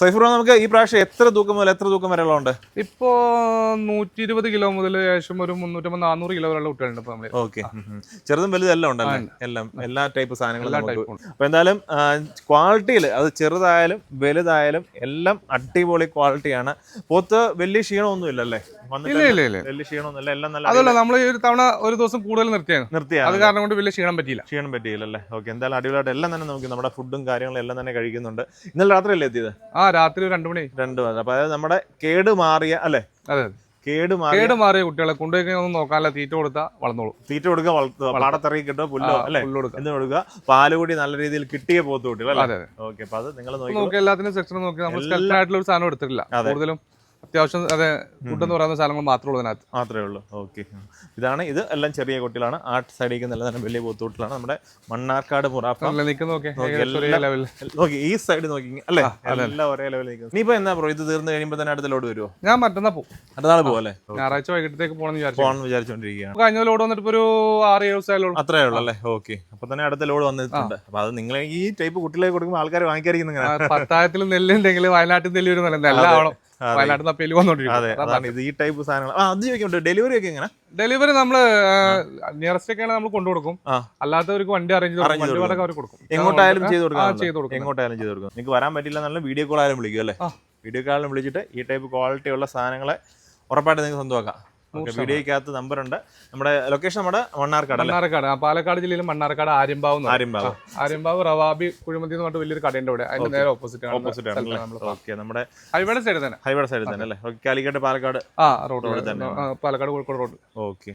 Cipher നമുക്ക് ഈ പ്രാവശ്യം എത്ര തൂക്കം മുതൽ എത്ര തൂക്കം വരെയുള്ള ഉണ്ട്? ഇപ്പോ നൂറ്റി ഇരുപത് കിലോ മുതൽ ഏകദേശം ഒരു മുന്നൂറ്റമ്പത് നാനൂറ് കിലോ വരെയുള്ള കുട്ടികളുണ്ട് ഇപ്പൊ നമ്മൾ. ഓക്കെ ചെറുതും വലുതും എല്ലാം ഉണ്ടല്ലേ? എല്ലാം എല്ലാ ടൈപ്പ് സാധനങ്ങളും അപ്പൊ എന്തായാലും ക്വാളിറ്റിയിൽ അത് ചെറുതായാലും വലുതായാലും എല്ലാം അടിപൊളി ക്വാളിറ്റിയാണ് പോത്ത് വലിയ ക്ഷീണമൊന്നും ഇല്ലല്ലേ? വലിയ ക്ഷീണമൊന്നുമില്ല. എല്ലാം നല്ല അതല്ല നമ്മൾ ഒരു തവണ ഒരു ദിവസം കൂടുതൽ നിർത്തിയാണ്. അത് കാരണം കൊണ്ട് വലിയ ക്ഷീണം പറ്റിയില്ല. ക്ഷീണം പറ്റിയില്ലല്ലേ? ഓക്കെ എന്തായാലും അടിപൊളിയായിട്ട് എല്ലാം തന്നെ നമുക്ക് നമ്മുടെ ഫുഡും കാര്യങ്ങളും എല്ലാം തന്നെ കഴിക്കുന്നുണ്ട്. ഇന്നലെ രാത്രിയല്ലേ എത്തിയത്? ആ രാത്രി രണ്ടു മണി രണ്ടു മണി. അപ്പൊ അതായത് നമ്മുടെ കേട് മാറിയ അല്ലെ? അതെ. കേട് കേട് മാറിയ കുട്ടികളെ കൊണ്ടുപോയി ഒന്നും നോക്കാനല്ല തീറ്റ കൊടുത്താൽ വളർന്നോളൂ. തീറ്റ കൊടുക്കുക വളർത്തുക പാടത്തിറങ്ങി കിട്ടുക പുല്ലോ അല്ലെ? എന്ന് കൊടുക്കുക. പാൽ കൂടി നല്ല രീതിയിൽ കിട്ടിയ പോത്ത് കുട്ടികൾ അല്ലേ? ഓക്കെ അപ്പൊ അത് നിങ്ങൾ നോക്കി എല്ലാത്തിനും സെക്ഷൻ നോക്കി. നമ്മൾ സ്പെഷ്യൽ ആയിട്ടുള്ള ഒരു സാധനം എടുത്തിട്ടില്ല. കൂടുതലും അത്യാവശ്യം അതെ ഫുഡ് എന്ന് പറയുന്ന സാധനങ്ങൾ മാത്രമേ ഉള്ളൂ അതിനകത്ത് മാത്രമേ ഉള്ളൂ. ഓക്കെ. ഇതാണ് ഇത്. എല്ലാം ചെറിയ കുട്ടികളാണ്. ആ സൈഡിലേക്ക് നല്ല തന്നെ വലിയ പോത്തുകുട്ടികളാണ്. നമ്മുടെ മണ്ണാർക്കാട് നിൽക്കുന്ന നോക്കി ഈ സൈഡ് നോക്കി. അല്ലേ? എല്ലാം ഒരേ ലെവലിൽ നീ ഇപ്പൊ എന്നാ ബ്രോ ഇത് തീർന്നു കഴിയുമ്പോൾ തന്നെ അടുത്ത ലോഡ് വരുമോ ഞാൻ മറ്റന്നാ പോകും അടുത്ത നാൾ പോലെ ഞായറാഴ്ച വൈകിട്ടത്തേക്ക് പോകണം വിചാരിച്ചു പോകണമെന്ന് വിചാരിച്ചുകൊണ്ടിരിക്കുകയാണ് കഴിഞ്ഞ ലോഡ് വന്നിട്ട് ഒരു ആറ് ഏഴ് ദിവസമായാലും അത്രേ ഉള്ളൂ അല്ലേ? ഓക്കെ. അപ്പൊ തന്നെ അടുത്ത ലോഡ് വന്നിട്ടുണ്ട്. അപ്പൊ അത് നിങ്ങളെ ഈ ടൈപ്പ് കുട്ടികളെ കൊടുക്കുമ്പോൾ ആൾക്കാർ വാങ്ങിക്കാതിരിക്കുന്ന പത്തായത്തിൽ നെല്ലുണ്ടെങ്കിൽ വയനാട്ടിൽ നെല്ല് നല്ല നെല്ല ആവണം വയനാട്ടിൽ നിന്ന് അതെ വന്നോണ്ടിരിക്കും ഇത് ഈ ടൈപ്പ് സാധനങ്ങൾ അത് ചോദിക്കുന്നുണ്ട് ഡെലിവറി ഒക്കെ എങ്ങനെ? ഡെലിവറി നമ്മൾ നിയറസ്റ്റ് ഒക്കെ നമ്മൾ കൊണ്ടുകൊടുക്കും കൊടുക്കും. അല്ലാത്തവർക്ക് വണ്ടി അറേഞ്ച് വണ്ടി വാടക അവർ കൊടുക്കും. എങ്ങോട്ടായാലും ചെയ്ത് കൊടുക്കാം. എങ്ങോട്ടായാലും ചെയ്ത് കൊടുക്കും. നിങ്ങൾക്ക് വരാൻ പറ്റില്ല നല്ല വീഡിയോ കോൾ ആയാലും വിളിക്കും അല്ലേ. വീഡിയോ കോളിലും വിളിച്ചിട്ട് ഈ ടൈപ്പ് ക്വാളിറ്റി ഉള്ള സാധനങ്ങളെ ഉറപ്പായിട്ട് നിങ്ങൾക്ക് സ്വന്തമാക്കാം. ഓക്കെ വീഡിയോയ്ക്കകത്ത് നമ്പർ ഉണ്ട്. നമ്മുടെ ലൊക്കേഷൻ നമ്മുടെ മണ്ണാർക്കാട് മണ്ണാർക്കാട്. പാലക്കാട് ജില്ലയിൽ മണ്ണാർക്കാട് ആര്യമ്പാവ്. ആര്യമ്പാവ്. ആര്യമ്പാവ് റവാബി കുഴിമന്തി എന്ന് പറഞ്ഞിട്ട് വലിയൊരു കടയുണ്ട് ഇവിടെ. അതിന്റെ നേരെ ഓപ്പോസിറ്റ് ഓപ്പോസിറ്റ് ആണ് ഓക്കെ നമ്മുടെ ഹൈവേയുടെ സൈഡ് തന്നെ. ഹൈവേ സൈഡിൽ തന്നെ അല്ലേ? കാലിക്കട്ട് പാലക്കാട്. ആ road Palakkad Kozhikode road. Okay.